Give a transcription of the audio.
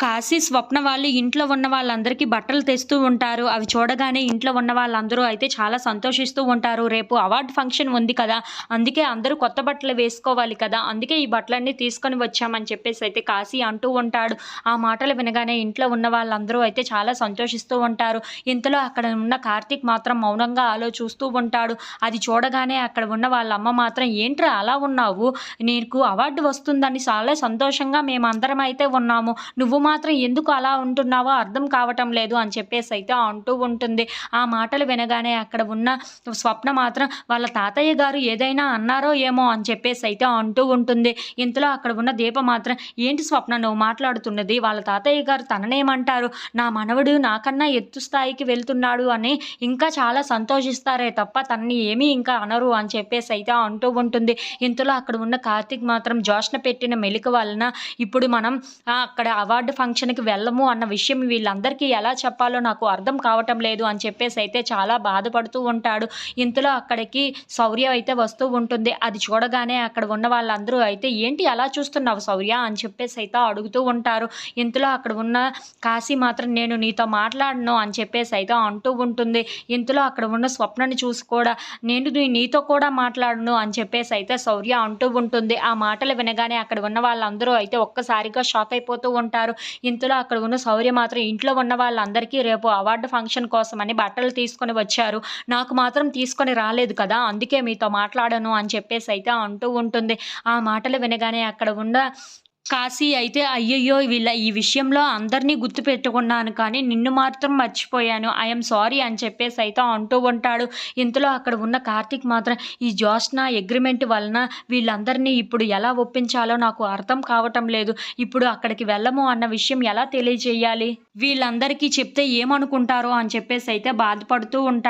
కాశీ స్వప్న వాళ్ళు ఇంట్లో ఉన్న వాళ్ళందరికీ బట్టలు తెస్తూ ఉంటారు. అవి చూడగానే ఇంట్లో ఉన్న వాళ్ళందరూ అయితే చాలా సంతోషిస్తూ ఉంటారు. రేపు అవార్డు ఫంక్షన్ ఉంది కదా అందుకే అందరూ కొత్త బట్టలు వేసుకోవాలి కదా అందుకే ఈ బట్టలన్నీ తీసుకొని వచ్చామని చెప్పేసి అయితే కాశీ అంటూ ఉంటాడు. ఆ మాటలు వినగానే ఇంట్లో ఉన్న వాళ్ళందరూ అయితే చాలా సంతోషిస్తూ ఉంటారు. ఇంతలో అక్కడ ఉన్న కార్తీక్ మాత్రం మౌనంగా ఆలో చూస్తూ ఉంటాడు. అది చూడగానే అక్కడ ఉన్న వాళ్ళ అమ్మ మాత్రం ఏంట్రా అలా ఉన్నావు? నీకు అవార్డు వస్తుందని చాలా సంతోషంగా మేమందరం అయితే ఉన్నాము. నువ్వు మాత్రం ఎందుకు అలా ఉంటున్నావో అర్థం కావటం లేదు అని చెప్పేసి అయితే అంటూ ఉంటుంది. ఆ మాటలు వినగానే అక్కడ ఉన్న స్వప్న మాత్రం వాళ్ళ తాతయ్య గారు ఏదైనా అన్నారో ఏమో అని చెప్పేసి అయితే అంటూ ఉంటుంది. ఇంతలో అక్కడ ఉన్న దీప మాత్రం ఏంటి స్వప్న నువ్వు మాట్లాడుతున్నది? వాళ్ళ తాతయ్య గారు తననేమంటారు? నా మనవడు నాకన్నా ఎత్తు స్థాయికి వెళ్తున్నాడు అని ఇంకా చాలా సంతోషిస్తారే తప్ప తనని ఏమీ ఇంకా అనరు అని చెప్పేసి అయితే అంటూ ఉంటుంది. ఇంతలో అక్కడ ఉన్న కార్తీక్ మాత్రం జోష్న పెట్టిన మెలిక వలన ఇప్పుడు మనం అక్కడ అవార్డు ఫంక్షన్కి వెళ్ళము అన్న విషయం వీళ్ళందరికీ ఎలా చెప్పాలో నాకు అర్థం కావటం లేదు అని చెప్పేసి అయితే చాలా బాధపడుతూ ఉంటాడు. ఇంతలో అక్కడికి శౌర్య అయితే వస్తూ ఉంటుంది. అది చూడగానే అక్కడ ఉన్న వాళ్ళందరూ అయితే ఏంటి అలా చూస్తున్నావు శౌర్య అని చెప్పేసి అయితే అడుగుతూ ఉంటారు. ఇంతలో అక్కడ ఉన్న కాశీ మాత్రం నేను నీతో మాట్లాడను అని చెప్పేసి అయితే అంటూ ఉంటుంది. ఇంతలో అక్కడ ఉన్న స్వప్నని చూసి కూడా నేను నీ- నీతో కూడా మాట్లాడను అని చెప్పేసి అయితే శౌర్య అంటూ ఉంటుంది. ఆ మాటలు వినగానే అక్కడ ఉన్న వాళ్ళందరూ అయితే ఒక్కసారిగా షాక్ అయిపోతూ ఉంటారు. ఇంతలో అక్కడ ఉన్న శౌర్య మాత్రం ఇంట్లో ఉన్న వాళ్ళందరికీ రేపు అవార్డు ఫంక్షన్ కోసమని బట్టలు తీసుకొని వచ్చారు. నాకు మాత్రం తీసుకొని రాలేదు కదా అందుకే మీతో మాట్లాడను అని చెప్పేసి అయితే అంటూ ఉంటుంది. ఆ మాటలు వినగానే అక్కడ ఉన్న కాశీ అయితే అయ్యయ్యో వీళ్ళ ఈ విషయంలో అందరినీ గుర్తుపెట్టుకున్నాను కానీ నిన్ను మాత్రం మర్చిపోయాను. ఐఎమ్ సారీ అని చెప్పేసి అయితే అంటూ ఉంటాడు. ఇంతలో అక్కడ ఉన్న కార్తీక్ మాత్రం ఈ జోష్న అగ్రిమెంట్ వలన వీళ్ళందరినీ ఇప్పుడు ఎలా ఒప్పించాలో నాకు అర్థం కావటం లేదు. ఇప్పుడు అక్కడికి వెళ్ళము అన్న విషయం ఎలా తెలియజేయాలి? వీళ్ళందరికీ చెప్తే ఏమనుకుంటారో అని చెప్పేసి అయితే బాధపడుతూ ఉంటాడు.